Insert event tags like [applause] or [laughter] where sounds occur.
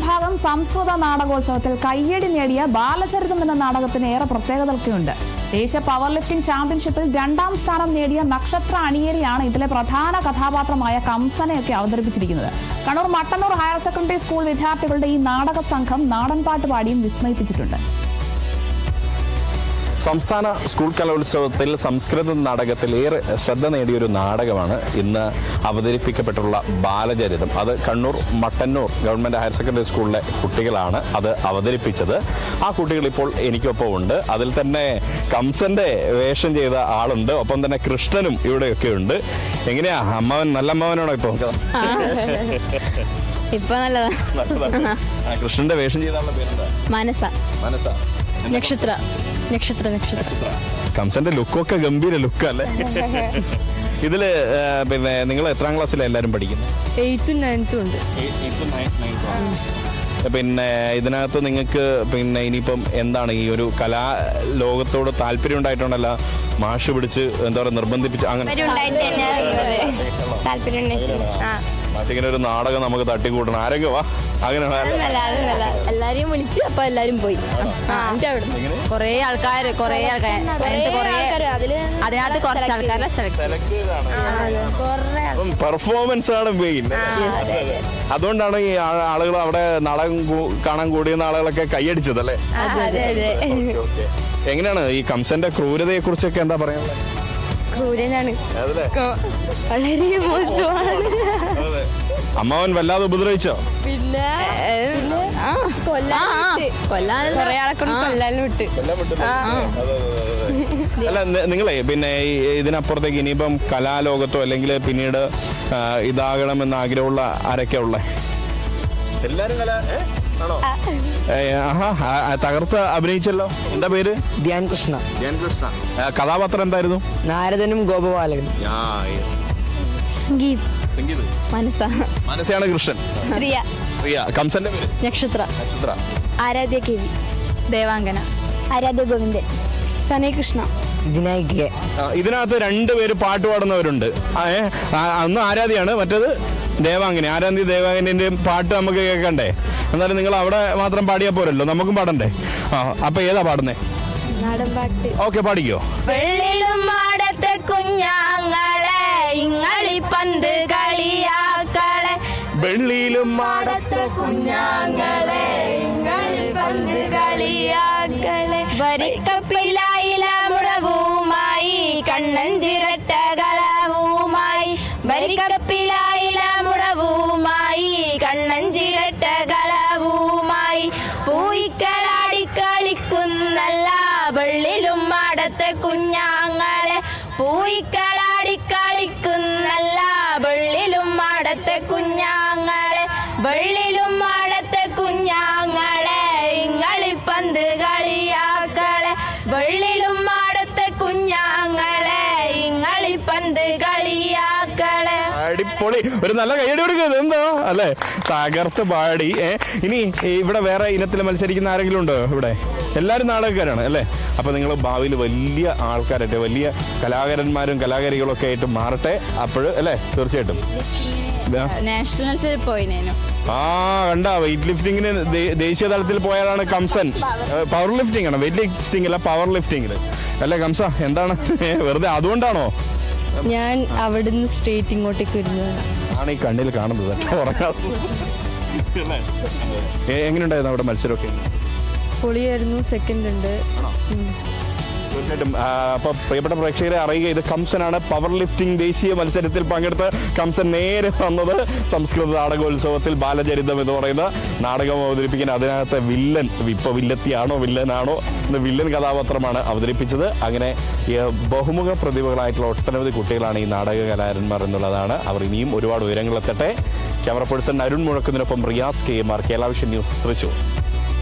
വിഭാഗം സംസ്കൃത നാടകോത്സവത്തിൽ കയ്യടി നേടിയ ബാലചരിതം എന്ന നാടകത്തിന് ഏറെ പ്രത്യേകതകളൊക്കെയുണ്ട്. ദേശീയ പവർ ലിഫ്റ്റിംഗ് ചാമ്പ്യൻഷിപ്പിൽ രണ്ടാം സ്ഥാനം നേടിയ നക്ഷത്ര അണിയേരിയാണ് ഇതിലെ പ്രധാന കഥാപാത്രമായ കംസനെയൊക്കെ അവതരിപ്പിച്ചിരിക്കുന്നത്. Kannur Mattannur higher secondary school വിദ്യാർത്ഥികളുടെ ഈ നാടക സംഘം നാടൻപാട്ട് പാടിയും വിസ്മയിപ്പിച്ചിട്ടുണ്ട്. സംസ്ഥാന സ്കൂൾ കലോത്സവത്തിൽ സംസ്കൃത നാടകത്തിൽ ഏറെ ശ്രദ്ധ നേടിയൊരു നാടകമാണ് ഇന്ന് അവതരിപ്പിക്കപ്പെട്ടുള്ള ബാലചരിതം. അത് Kannur Mattannur government higher secondary സ്കൂളിലെ കുട്ടികളാണ് അത് അവതരിപ്പിച്ചത്. ആ കുട്ടികൾ ഇപ്പോൾ എനിക്കൊപ്പം ഉണ്ട് അതിൽ തന്നെ കംസന്റെ വേഷം ചെയ്ത ആളുണ്ട്. ഒപ്പം തന്നെ കൃഷ്ണനും ഇവിടെയൊക്കെ ഉണ്ട്. എങ്ങനെയാ? അമ്മാവൻ നല്ല അമ്മാവനാണോ ഇപ്പോൾ ഇപ്പൊ നല്ലതാണ് കൃഷ്ണന്റെ വേഷം ചെയ്ത ആളുടെ പേരെന്താ? മനസ്സ. മനസ്സാ. നക്ഷത്ര. നക്ഷത്ര നക്ഷത്ര. കംസന്റെ ലുക്കൊക്കെ ഗംഭീര ലുക്കല്ലേ [laughs] ഇതിൽ പിന്നെ നിങ്ങൾ എത്രാം ക്ലാസ്സിലാണ് എല്ലാരും പഠിക്കുന്നത് എയ്ത്തും നയൻത്തും ഉണ്ട്. പിന്നെ ഇതിനകത്ത് നിങ്ങൾക്ക് പിന്നെ ഇനിയിപ്പം എന്താണ് ഈ ഒരു കലാ ലോകത്തോട് താല്പര്യം ഉണ്ടായിട്ടുണ്ടല്ല? മാഷ് പിടിച്ച് എന്താ പറയുക നിർബന്ധിപ്പിച്ച് അങ്ങനെ മാഷിങ്ങനെ ഒരു നാടകം നമുക്ക് തട്ടിക്കൂട്ടണം. ആരെങ്കിലും വാ? അങ്ങനെ. എല്ലാരെയും വിളിച്ച് അപ്പൊ എല്ലാരും പോയി. കൊറേ ആൾക്കാര് കൊറേ ആൾക്കാർ അതിനകത്ത് കൊറേ അതിനകത്ത് കുറച്ച് ആൾക്കാരെ സെലക്ട് പെർഫോമൻസ് ആണ് മെയിൻ അതുകൊണ്ടാണ് ഈ ആളുകൾ അവിടെ നാടകം കാണാൻ കൂടിയുന്ന ആളുകളൊക്കെ കൈയടിച്ചത് അല്ലേ? അതെ അതെ. ഓക്കേ. എങ്ങനെയാണ് ഈ കംസന്റെ ക്രൂരതയെ കുറിച്ചൊക്കെ എന്താ പറയാനുള്ളത്? ക്രൂരനാണ്. വളരെ മോശമാണ്. അമ്മാവൻ വല്ലാതെ ഉപദ്രവിച്ചോ? പിന്നെ കൊല്ലാൻ കൊല്ലാനും വിട്ട് [laughs] അല്ല? നിങ്ങളെ പിന്നെ ഈ ഇതിനപ്പുറത്തേക്ക് ഇനിയിപ്പം കലാലോകത്തോ അല്ലെങ്കിൽ പിന്നീട് ഇതാകണം ഇതാകണമെന്ന് ആഗ്രഹമുള്ള ആരൊക്കെ ഉള്ളേ? എല്ലാരും കല ആണോ? തകർത്ത് അഭിനയിച്ചല്ലോ. എന്താ പേര്? ധ്യാൻ കൃഷ്ണ ധ്യാൻ കൃഷ്ണ കഥാപാത്രം എന്തായിരുന്നു? നാരദനും ഗോപബാലകനും. ഗീത്. മനസ്സ. മനസ്സാണ് കൃഷ്ണൻ. ശ്രീയ പ്രിയ. കംസന്റെ പേര്? നക്ഷത്ര. നക്ഷത്ര. Aaradhya K V. Devangana. Aaradhya Govindan. Sanaya Krishna. Vinayak. ആ, ഇതിനകത്ത് രണ്ടുപേര് പാട്ട് പാടുന്നവരുണ്ട്. ആ, ഏ, ആ, ഒന്ന് ആരാധ്യാണ് മറ്റേത്? ദേവാംഗനി. ആരാധ്യ ദേവാംഗനിന്റെ പാട്ട് നമുക്ക് കേൾക്കണ്ടേ? എന്നാലും നിങ്ങൾ അവിടെ മാത്രം പാടിയാ പോരല്ലോ. നമുക്കും പാടണ്ടേ? ആ അപ്പൊ ഏതാ പാടുന്നേ? നാടൻ പാട്ട്. ഓക്കെ പാടിക്കോ. വെള്ളിലും മാടത്തെ ഇങ്ങളി പന്ത് കളിയാക്കളെ. വെള്ളിയിലും മാടത്ത കുഞ്ഞാങ്ങളെ പന്ത് കളിയാക്കളെ. വരിക്കപ്പിലായില മുറവുമായി കണ്ണൻ ചിരട്ട കളവുമായി. വരിക്കപ്പിലായില മുറവുമായി കണ്ണൻ ചിരട്ട കളവുമായി. പൂയിക്കളാടി കളിക്കുന്നല്ല വെള്ളിലും മാടത്തെ കുഞ്ഞാങ്ങളെ. പൂയിക്കളാടി കുഞ്ഞാങ്ങളെ വെള്ളിലും മാടത്തെ കുഞ്ഞാങ്ങളെ ഇങ്ങളിപ്പന്ത് കളിയാക്കളെ. വെള്ളിലും മാടത്തെ കുഞ്ഞാങ്ങളെ ഇങ്ങളിപ്പന്ത് കളിയാക്കളെ അടിപൊളി. ഒരു നല്ല കൈയടി കൊടുക്കുന്നത് എന്താ അല്ലെ? തകർത്ത് പാടി. ഏ ഇനി ഇവിടെ വേറെ ഇനത്തിൽ മത്സരിക്കുന്ന ആരെങ്കിലും ഉണ്ടോ ഇവിടെ? എല്ലാവരും നാടകക്കാരാണ് അല്ലേ? അപ്പൊ നിങ്ങൾ ഭാവിയിൽ വലിയ ആൾക്കാരായിട്ട് വലിയ കലാകാരന്മാരും കലാകാരികളും ഒക്കെ ആയിട്ട് മാറട്ടെ അപ്പോൾ അല്ലേ? തീർച്ചയായിട്ടും. ഇതാ. നാഷണൽസിൽ പോയിനേനു. ആ കണ്ട വെയിറ്റ് ലിഫ്റ്റിങ്ങിന് ദേശീയ തലത്തിൽ പോയാലാണ് കംസൻ. പവർ ലിഫ്റ്റിംഗ് ആണ് വെയിറ്റ് ലിഫ്റ്റിംഗ് അല്ല പവർ ലിഫ്റ്റിംഗിൽ അല്ലേ കംസ? എന്താണ്? വെറുതെ അതുകൊണ്ടാണോ? ഞാൻ അവിടുന്ന് സ്ട്രേറ്റ് ഇങ്ങോട്ടേക്ക് വരുന്നതാണ് ആണ് ഈ കണ്ണിൽ കാണുന്നത്. [laughs] എങ്ങനെയുണ്ടായിരുന്നു അവിടെ മത്സരമൊക്കെ? പൊളിയായിരുന്നു സെക്കൻഡ് ഉണ്ട്. തീർച്ചയായിട്ടും ആ, പ്രിയപ്പെട്ട പ്രേക്ഷകരെ അറിയുക ഇത് കംസനാണ്. പവർ ലിഫ്റ്റിംഗ് ദേശീയ മത്സരത്തിൽ പങ്കെടുത്ത് കംസൻ നേരെ വന്നത് സംസ്കൃത നാടകോത്സവത്തിൽ ബാലചരിതം എന്ന് പറയുന്ന നാടകം അവതരിപ്പിക്കാൻ. അതിനകത്തെ വില്ലൻ ഇപ്പൊ വില്ലത്തിയാണോ വില്ലനാണോ എന്ന വില്ലൻ കഥാപാത്രമാണ് അവതരിപ്പിച്ചത്. അങ്ങനെ ബഹുമുഖ പ്രതിഭകളായിട്ടുള്ള ഒട്ടനവധി കുട്ടികളാണ് ഈ നാടക കലാകാരന്മാർ എന്നുള്ളതാണ്. അവർ ഇനിയും ഒരുപാട് ഉയരങ്ങളെത്തട്ടെ camera person Arun മുഴക്കുന്നതിനൊപ്പം Riyas K M R Kerala news Thrissur.